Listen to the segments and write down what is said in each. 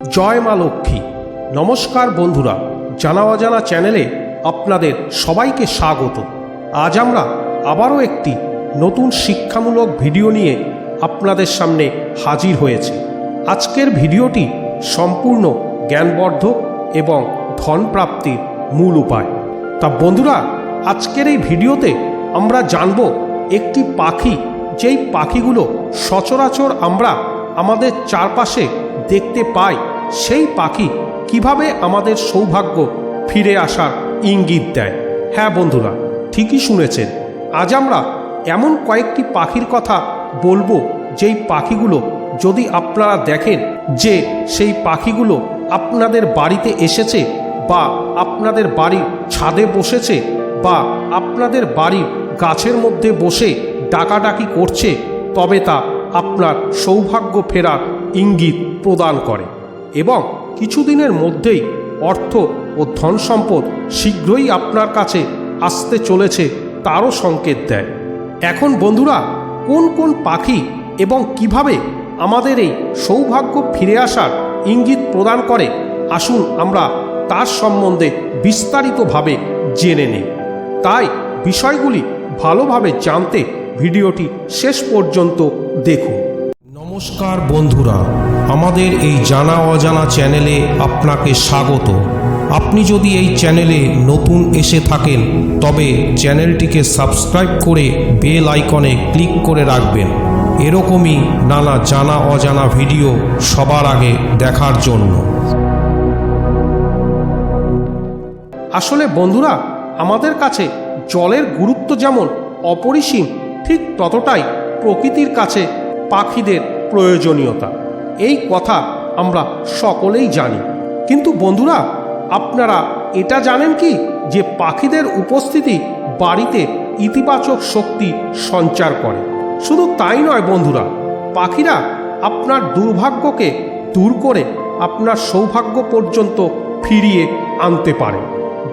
জয় মা লক্ষ্মী। নমস্কার বন্ধুরা জানা অজানা চ্যানেলে আপনাদের সবাইকে স্বাগত। আজ আমরা আবারও একটি নতুন শিক্ষামূলক ভিডিও নিয়ে আপনাদের সামনে হাজির হয়েছে। আজকের ভিডিওটি সম্পূর্ণ জ্ঞানবর্ধক এবং ধন প্রাপ্তির মূল উপায়। তা বন্ধুরা, আজকের এই ভিডিওতে আমরা জানব একটি পাখি, যেই পাখিগুলো সচরাচর আমরা আমাদের চারপাশে দেখতে পাই, সেই পাখি কীভাবে আমাদের সৌভাগ্য ফিরে আসার ইঙ্গিত দেয়। হ্যাঁ বন্ধুরা, ঠিকই শুনেছেন। আজ আমরা এমন কয়েকটি পাখির কথা বলব, যেই পাখিগুলো যদি আপনারা দেখেন যে সেই পাখিগুলো আপনাদের বাড়িতে এসেছে বা আপনাদের বাড়ির ছাদে বসেছে বা আপনাদের বাড়ির গাছের মধ্যে বসে ডাকাডাকি করছে, তবে তা আপনার সৌভাগ্য ফেরার ইঙ্গিত প্রদান করে এবং কিছুদিনের মধ্যেই অর্থ ও ধন সম্পদ শীঘ্রই আপনার কাছে আসতে চলেছে তারও সংকেত দেয়। এখন বন্ধুরা, কোন কোন পাখি এবং কীভাবে আমাদের এই সৌভাগ্য ফিরে আসার ইঙ্গিত প্রদান করে, আসুন আমরা তার সম্বন্ধে বিস্তারিতভাবে জেনে নেই। তাই বিষয়গুলি ভালোভাবে জানতে ভিডিওটি শেষ পর্যন্ত দেখুন। নমস্কার বন্ধুরা, আমাদের এই জানা অজানা চ্যানেলে আপনাকে স্বাগত। আপনি যদি এই চ্যানেলে নতুন এসে থাকেন, তবে চ্যানেলটিকে সাবস্ক্রাইব করে বেল আইকনে ক্লিক করে রাখবেন। এরকমই নানা জানা অজানা ভিডিও সবার আগে দেখার জন্য। আসলে বন্ধুরা, আমাদের কাছে জলের গুরুত্ব যেমন অপরিসীম, ঠিক ততটাই প্রকৃতির কাছে পাখিদের প্রয়োজনীয়তা। এই কথা আমরা সকলেই জানি। কিন্তু বন্ধুরা, আপনারা এটা জানেন কি? যে পাখিদের উপস্থিতি বাড়িতে ইতিবাচক শক্তি সঞ্চার করে। শুধু তাই নয় বন্ধুরা, পাখিরা আপনার দুর্ভাগ্যকে দূর করে আপনার সৌভাগ্য পর্যন্ত ফিরিয়ে আনতে পারে।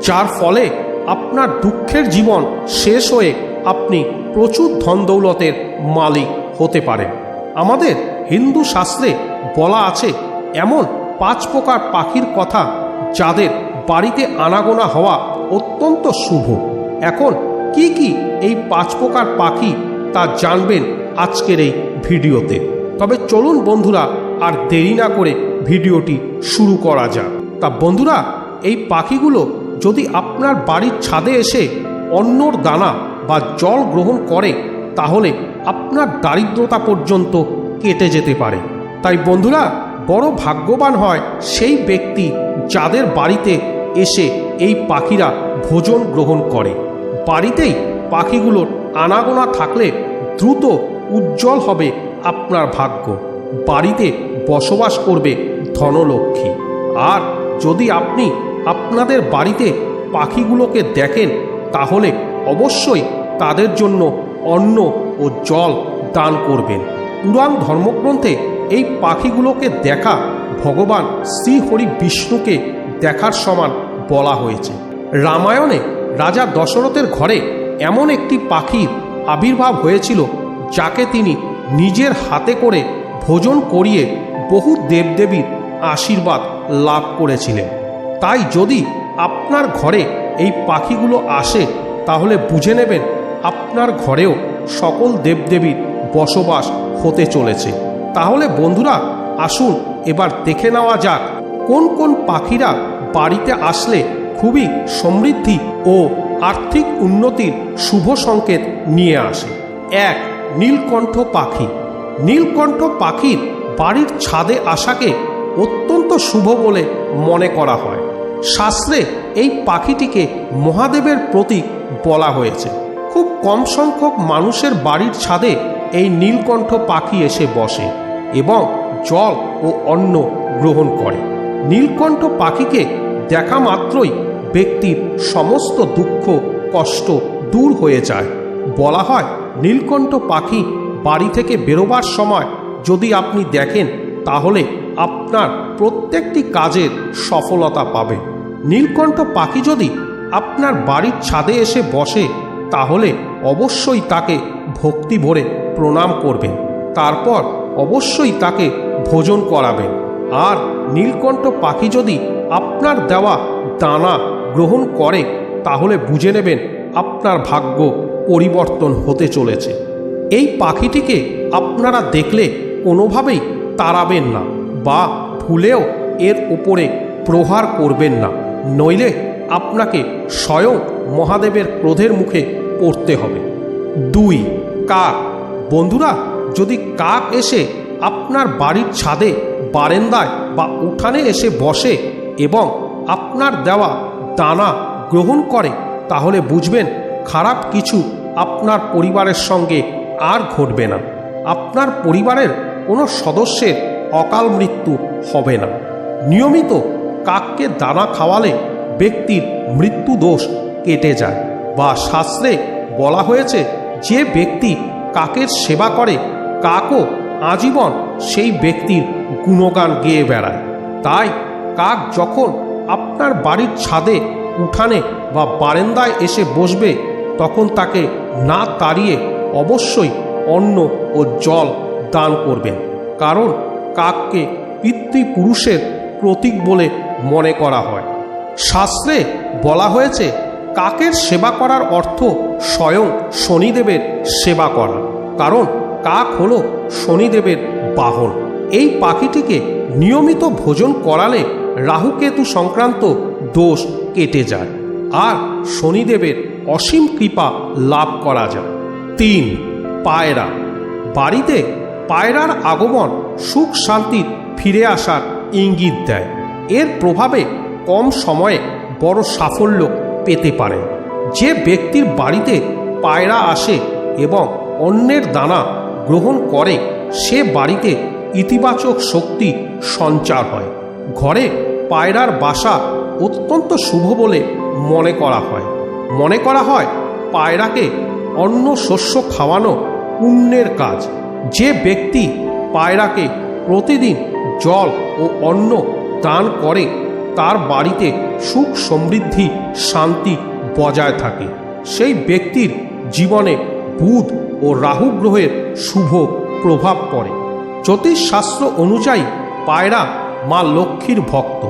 যার ফলে আপনার দুঃখের জীবন শেষ হয়ে আপনি প্রচুর ধন দৌলতের মালিক হতে পারেন। আমাদের হিন্দু শাস্ত্রে বলা আছে, এমন পাঁচ প্রকার পাখির কথা যাদের বাড়িতে আনাগোনা হওয়া অত্যন্ত শুভ। এখন কি কি এই পাঁচ প্রকার পাখি তা জানবেন আজকের এই ভিডিওতে? তবে চলুন বন্ধুরা, আর দেরি না করে ভিডিওটি শুরু করা যাক। তা বন্ধুরা, এই পাখিগুলো যদি আপনার বাড়ির ছাদে এসে অন্যর দানা বা জল গ্রহণ করে তাহলে আপনার দারিদ্রতা পর্যন্ত কেটে যেতে পারে। তাই বন্ধুরা, বড় ভাগ্যবান হয় সেই ব্যক্তি যাদের বাড়িতে এসে এই পাখিরা ভোজন গ্রহণ করে। বাড়িতেই পাখিগুলোর আনাগোনা থাকলে দ্রুত উজ্জ্বল হবে আপনার ভাগ্য। বাড়িতে বসবাস করবে ধনলক্ষ্মী। আর যদি আপনি আপনাদের বাড়িতে পাখিগুলোকে দেখেন, তাহলে অবশ্যই তাদের জন্য অন্ন ও জল দান করবেন। পুরাণ ধর্মগ্রন্থে এই পাখিগুলোকে দেখা ভগবান শ্রীহরি বিষ্ণুকে দেখার সমান বলা হয়েছে। রামায়ণে রাজা দশরথের ঘরে এমন একটি পাখির আবির্ভাব হয়েছিল, যাকে তিনি নিজের হাতে করে ভোজন করিয়ে বহু দেবদেবীর আশীর্বাদ লাভ করেছিলেন। তাই যদি আপনার ঘরে এই পাখিগুলো আসে, তাহলে বুঝে নেবেন আপনার ঘরেও সকল দেবদেবীর বসবাস হতে চলেছে। তাহলে বন্ধুরা, আসুন এবার দেখে নেওয়া যাক, কোন কোন পাখিরা বাড়িতে আসলে খুবই সমৃদ্ধি ও আর্থিক উন্নতির শুভ সংকেত নিয়ে আসে। এক, নীলকণ্ঠ পাখি। নীলকণ্ঠ পাখির বাড়ির ছাদে আসাকে অত্যন্ত শুভ বলে মনে করা হয়। শাস্ত্রে এই পাখিটিকে মহাদেবের প্রতীক বলা হয়েছে। খুব কম সংখ্যক মানুষের বাড়ির ছাদে এই নীলকণ্ঠ পাখি এসে বসে এবং জল ও অন্ন গ্রহণ করে। নীলকণ্ঠ পাখিকে দেখা মাত্রই ব্যক্তির সমস্ত দুঃখ, কষ্ট দূর হয়ে যায়। বলা হয়, নীলকণ্ঠ পাখি বাড়ি থেকে বেরোবার সময় যদি আপনি দেখেন, তাহলে আপনার প্রত্যেকটি কাজের সফলতা পাবে। নীলকণ্ঠ পাখি যদি আপনার বাড়ির ছাদে এসে বসে তাহলে অবশ্যই তাকে ভক্তি ভরে প্রণাম করবেন। তারপর অবশ্যই তাকে ভোজন করাবেন। আর নীলকণ্ঠ পাখি যদি আপনার দেওয়া দানা গ্রহণ করে, তাহলে বুঝে নেবেন আপনার ভাগ্য পরিবর্তন হতে চলেছে। এই পাখিটিকে আপনারা দেখলে কোনোভাবেই তাড়াবেন না বা ভুলেও এর উপরে প্রহার করবেন না। নইলে আপনাকে স্বয়ং মহাদেবের ক্রোধের মুখে পড়তে হবে। দুই, কাক। বন্ধুরা, যদি কাক এসে আপনার বাড়ির ছাদে, বারেন্দায় বা উঠানে এসে বসে এবং আপনার দেওয়া দানা গ্রহণ করে, তাহলে বুঝবেন খারাপ কিছু আপনার পরিবারের সঙ্গে আর ঘটবে না। আপনার পরিবারের কোনো সদস্যের অকাল মৃত্যু হবে না। নিয়মিত কাককে দানা খাওয়ালে ব্যক্তির মৃত্যু দোষ কেটে যায় বা শাস্ত্রে বলা হয়েছে, যে ব্যক্তি কাকের সেবা করে, কাকও আজীবন সেই ব্যক্তির গুণগান গেয়ে বেড়ায়। তাই কাক যখন আপনার বাড়ির ছাদে, উঠানে বা বারেন্দায় এসে বসবে, তখন তাকে না তাড়িয়ে অবশ্যই অন্ন ও জল দান করবেন। কারণ কাককে পিতৃপুরুষের প্রতীক বলে মনে করা হয়। শাস্ত্রে বলা হয়েছে কাকের সেবা করার অর্থ স্বয়ং শনিদেবের সেবা করা। কারণ কাক হল শনিদেবের বাহন। এই পাখিটিকে নিয়মিত ভোজন করালে রাহুকেতু সংক্রান্ত দোষ কেটে যায় আর শনিদেবের অসীম কৃপা লাভ করা যায়। তিন, পায়রা। বাড়িতে পায়রার আগমন সুখ শান্তির ফিরে আসার ইঙ্গিত দেয়। এর প্রভাবে কম সময়ে বড় সাফল্য পেতে পারেন যে ব্যক্তির বাড়িতে পায়রা আসে এবং অন্যের দানা গ্রহণ করে, সে বাড়িতে ইতিবাচক শক্তি সঞ্চার হয়। ঘরে পায়রার বাসা অত্যন্ত শুভ বলে মনে করা হয়। মনে করা হয় পায়রাকে অন্য শস্য খাওয়ানো পুণ্যের কাজ। যে ব্যক্তি পায়রাকে প্রতিদিন জল ও অন্ন দান করে তার বাড়িতে সুখ সমৃদ্ধি, শান্তি বজায় থাকে। সেই ব্যক্তির জীবনে বুধ ও রাহু গ্রহের শুভ প্রভাব পড়ে। জ্যোতিষশাস্ত্র অনুযায়ী পায়রা মা লক্ষ্মীর ভক্ত।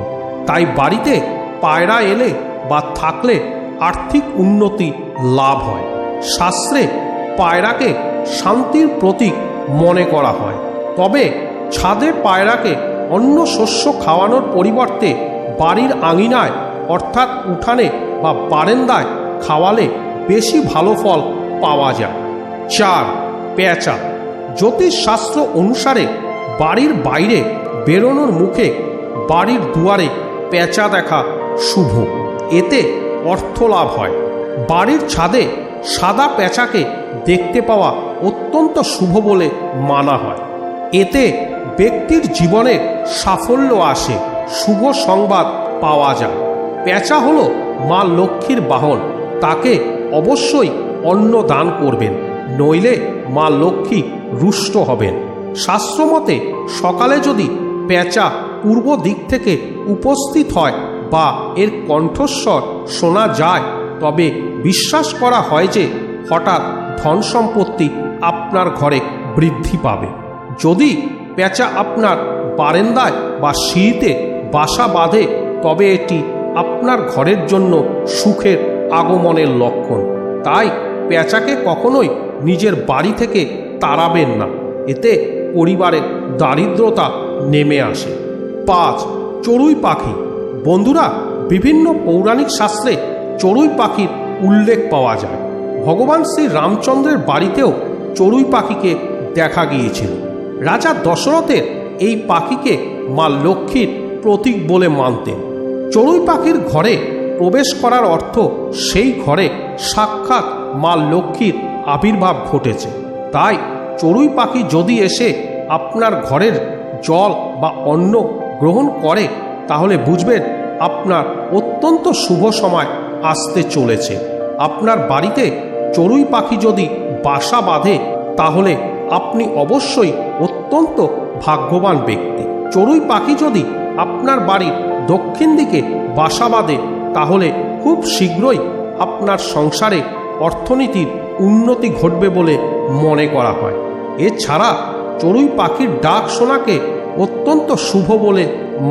তাই বাড়িতে পায়রা এলে বা থাকলে আর্থিক উন্নতি লাভ হয়। শাস্ত্রে পায়রাকে শান্তির প্রতীক মনে করা হয়। তবে ছাদে পায়রাকে অন্য শস্য খাওয়ানোর পরিবর্তে বাড়ির আঙিনায়, অর্থাৎ উঠানে বা বারেন্দায় খাওয়ালে বেশি ভালো ফল পাওয়া যায়। চার, পেঁচা। জ্যোতিষশাস্ত্র অনুসারে বাড়ির বাইরে বেরোনোর মুখে বাড়ির দুয়ারে পেঁচা দেখা শুভ। এতে অর্থ লাভ হয়। বাড়ির ছাদে সাদা পেঁচাকে দেখতে পাওয়া অত্যন্ত শুভ বলে মানা হয়। এতে ব্যক্তির জীবনে সাফল্য আসে। শুভ সংবাদ পাওয়া যায়। পেঁচা হলো মা লক্ষ্মীর বাহন। তাকে অবশ্যই অন্ন দান করবেন, নইলে মা লক্ষ্মী রুষ্ট হবেন। শাস্ত্রমতে সকালে যদি পেঁচা পূর্ব দিক থেকে উপস্থিত হয় বা এর কণ্ঠস্বর শোনা যায়, তবে বিশ্বাস করা হয় যে হঠাৎ ধন সম্পত্তি আপনার ঘরে বৃদ্ধি পাবে। যদি পেঁচা আপনার বারেন্দায় বা সিঁড়িতে বাসা বাঁধে তবে এটি আপনার ঘরের জন্য সুখের আগমনের লক্ষণ। তাই পেঁচাকে কখনোই নিজের বাড়ি থেকে তাড়াবেন না। এতে পরিবারের দারিদ্রতা নেমে আসে। পাঁচ, চড়ুই পাখি। বন্ধুরা, বিভিন্ন পৌরাণিক শাস্ত্রে চড়ুই পাখির উল্লেখ পাওয়া যায়। ভগবান শ্রী রামচন্দ্রের বাড়িতেও চড়ুই পাখিকে দেখা গিয়েছিল। রাজা দশরথের এই পাখিকে মা লক্ষ্মীর প্রতীক বলে মানতেন চড়ুই পাখির ঘরে প্রবেশ করার অর্থ সেই ঘরে সাক্ষাৎ মা লক্ষ্মীর আবির্ভাব ঘটেছে। তাই চড়ুই পাখি যদি এসে আপনার ঘরের জল বা অন্ন গ্রহণ করে, তাহলে বুঝবেন আপনার অত্যন্ত শুভ সময় আসতে চলেছে। আপনার বাড়িতে চড়ুই পাখি যদি বাসা বাঁধে, তাহলে আপনি অবশ্যই অত্যন্ত ভাগ্যবান ব্যক্তি। চড়ুই পাখি যদি আপনার বাড়ির দক্ষিণ দিকে বাসা বাঁধে, তাহলে খুব শীঘ্রই আপনার সংসারে অর্থনীতির উন্নতি ঘটবে বলে মনে করা হয়। এছাড়া চড়ুই পাখির ডাক শোনাকে অত্যন্ত শুভ বলে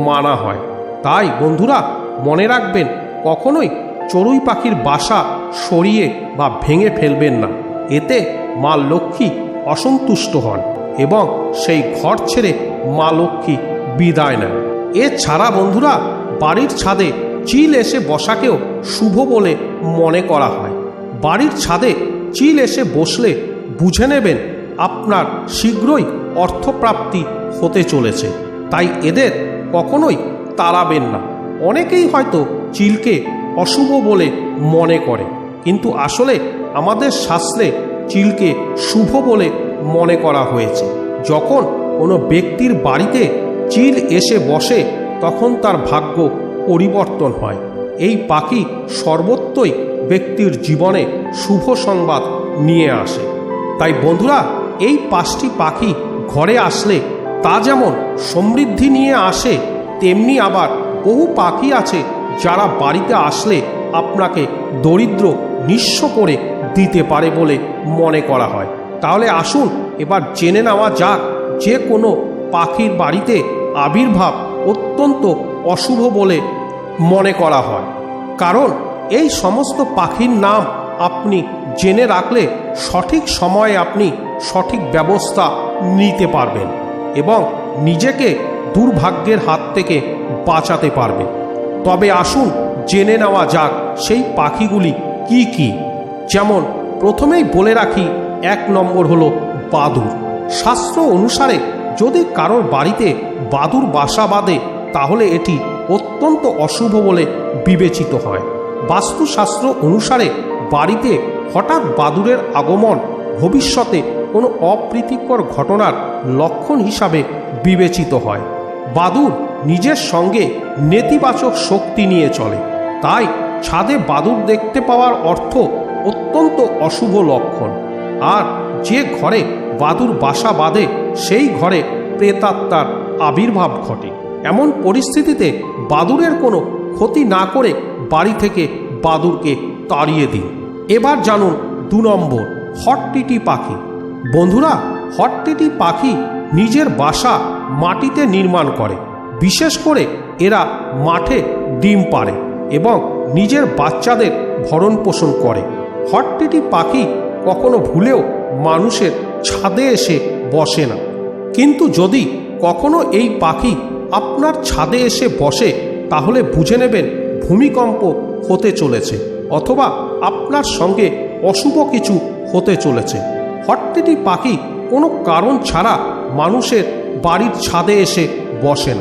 মানা হয়। তাই বন্ধুরা, মনে রাখবেন, কখনোই চড়ুই পাখির বাসা সরিয়ে বা ভেঙে ফেলবেন না। এতে মা লক্ষ্মী অসন্তুষ্ট হন এবং সেই ঘর ছেড়ে মা লক্ষ্মী বিদায় নেন। এছাড়া বন্ধুরা, বাড়ির ছাদে চিল এসে বসাকেও শুভ বলে মনে করা হয়। বাড়ির ছাদে চিল এসে বসলে বুঝে নেবেন আপনার শীঘ্রই অর্থপ্রাপ্তি হতে চলেছে। তাই এদের কখনোই তাড়াবেন না। অনেকেই হয়তো চিলকে অশুভ বলে মনে করে, কিন্তু আসলে আমাদের শাস্ত্রে চিলকে শুভ বলে মনে করা হয়েছে। যখন কোনো ব্যক্তির বাড়িতে চিল এসে বসে তখন তার ভাগ্য পরিবর্তন হয়। এই পাখি সর্বত্রই ব্যক্তির জীবনে শুভ সংবাদ নিয়ে আসে। তাই বন্ধুরা, এই পাঁচটি পাখি ঘরে আসলে তা যেমন সমৃদ্ধি নিয়ে আসে, তেমনি আবার বহু পাখি আছে যারা বাড়িতে আসলে আপনাকে দরিদ্র নিঃস্ব করে দিতে পারে বলে মনে করা হয়। তাহলে আসুন, এবার জেনে নেওয়া যাক যে কোনো পাখির বাড়িতে আবির্ভাব অত্যন্ত অশুভ বলে মনে করা হয়। কারণ এই সমস্ত পাখির নাম আপনি জেনে রাখলে সঠিক সময়ে আপনি সঠিক ব্যবস্থা নিতে পারবেন এবং নিজেকে দুর্ভাগ্যের হাত থেকে বাঁচাতে পারবেন। তবে আসুন জেনে নেওয়া যাক সেই পাখিগুলি কি কি। যেমন, প্রথমেই বলে রাখি, এক নম্বর হলো বাদুর শাস্ত্র অনুসারে যদি কারোর বাড়িতে বাদুর বাসা বাঁধে, তাহলে এটি অত্যন্ত অশুভ বলে বিবেচিত হয়। বাস্তুশাস্ত্র অনুসারে বাড়িতে হঠাৎ বাদুরের আগমন ভবিষ্যতে কোনো অপ্রীতিকর ঘটনার লক্ষণ হিসাবে বিবেচিত হয়। বাদুর নিজের সঙ্গে নেতিবাচক শক্তি নিয়ে চলে। তাই ছাদে বাদুর দেখতে পাওয়ার অর্থ অত্যন্ত অশুভ লক্ষণ। আর যে ঘরে বাদুর বাসা বাঁধে সেই ঘরে প্রেতাত্মার আবির্ভাব ঘটে। এমন পরিস্থিতিতে বাদুরের কোনো ক্ষতি না করে বাড়ি থেকে বাদুরকে তাড়িয়ে দিন। এবার জানুন দু নম্বর, হটটিটি পাখি। বন্ধুরা, হটটিটি পাখি নিজের বাসা মাটিতে নির্মাণ করে। বিশেষ করে এরা মাঠে ডিম পাড়ে এবং নিজের বাচ্চাদের ভরণ পোষণ করে। হটটিটি পাখি কখনো ভুলেও মানুষের ছাদে এসে বসে না। কিন্তু যদি কখনো এই পাখি আপনার ছাদে এসে বসে, তাহলে বুঝে নেবেন ভূমিকম্প হতে চলেছে, অথবা আপনার সঙ্গে অশুভ কিছু হতে চলেছে। হট্টিটি পাখি কোনো কারণ ছাড়া মানুষের বাড়ির ছাদে এসে বসেন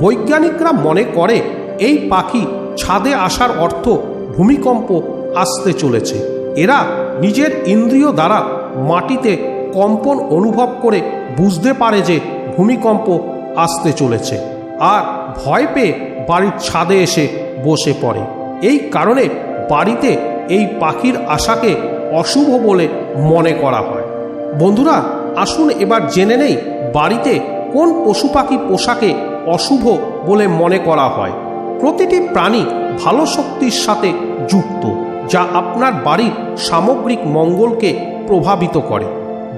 বৈজ্ঞানিকরা মনে করে এই পাখি ছাদে আসার অর্থ ভূমিকম্প আসতে চলেছে। এরা নিজের ইন্দ্রিয় দ্বারা মাটিতে কম্পন অনুভব করে বুঝতে পারে যে ভূমিকম্প আসতে চলেছে আর ভয় পেয়ে বাড়ির ছাদে এসে বসে পড়ে। এই কারণে বাড়িতে এই পাখির আশাকে অশুভ বলে মনে করা হয়। বন্ধুরা, আসুন এবার জেনে নেই বাড়িতে কোন পশু পাখি পোশাকে অশুভ বলে মনে করা হয়। প্রতিটি প্রাণী ভালো শক্তির সাথে যুক্ত, যা আপনার বাড়ির সামগ্রিক মঙ্গলকে প্রভাবিত করে।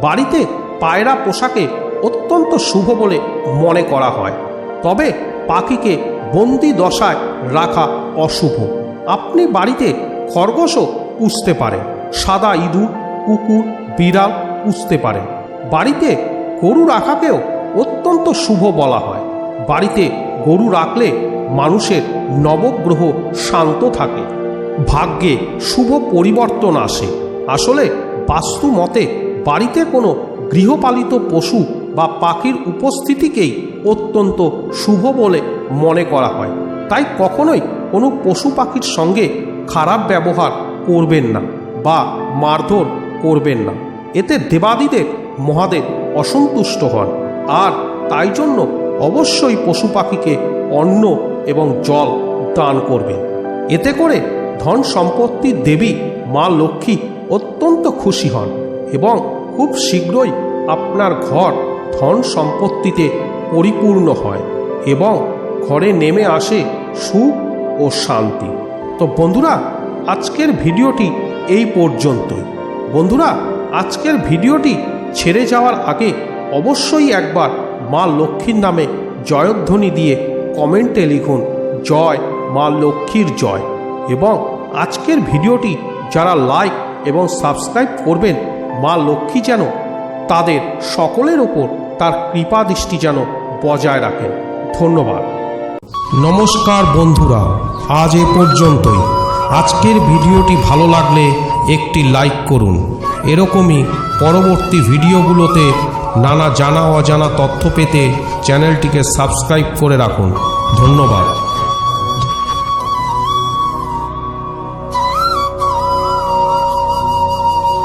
বাড়িতে পায়রা পোশাকে অত্যন্ত শুভ বলে মনে করা হয়। তবে পাখিকে বন্দি দশায় রাখা অশুভ। আপনি বাড়িতে খরগোশও পুষতে পারেন সাদা ইঁদুর, কুকুর, বিড়াল পুষতে পারেন বাড়িতে গরু রাখাকেও অত্যন্ত শুভ বলা হয়। বাড়িতে গরু রাখলে মানুষের নবগ্রহ শান্ত থাকে। ভাগ্যে শুভ পরিবর্তন আসে। আসলে বাস্তু মতে বাড়িতে কোনো গৃহপালিত পশু বা পাখির উপস্থিতিকেই অত্যন্ত শুভ বলে মনে করা হয়। তাই কখনোই কোনো পশু পাখির সঙ্গে খারাপ ব্যবহার করবেন না বা মারধর করবেন না। এতে দেবাদিদেব মহাদেব অসন্তুষ্ট হন। আর তাই জন্য অবশ্যই পশু পাখিকে অন্ন এবং জল দান করবেন। এতে করে ধন সম্পত্তির দেবী মা লক্ষ্মী অত্যন্ত খুশি হন। এবং খুব শীঘ্রই আপনার ঘর ধন সম্পত্তিতে পরিপূর্ণ হয় এবং ঘরে নেমে আসে সুখ ও শান্তি। তো বন্ধুরা, আজকের ভিডিওটি এই পর্যন্তই। বন্ধুরা, আজকের ভিডিওটি ছেড়ে যাওয়ার আগে অবশ্যই একবার মা লক্ষ্মীর নামে জয়ধ্বনি দিয়ে কমেন্টে লিখুন, জয় মা লক্ষ্মীর জয়। এবং আজকের ভিডিওটি যারা লাইক এবং সাবস্ক্রাইব করবেন মা লক্ষ্মী যেন তাদের সকলের ওপর তার কৃপা দৃষ্টি যেন বজায় রাখেন। ধন্যবাদ। নমস্কার বন্ধুরা, আজ এ পর্যন্তই। আজকের ভিডিওটি ভালো লাগলে একটি লাইক করুন। এরকমই পরবর্তী ভিডিওগুলোতে নানা জানা অজানা তথ্য পেতে চ্যানেলটিকে সাবস্ক্রাইব করে রাখুন। ধন্যবাদ।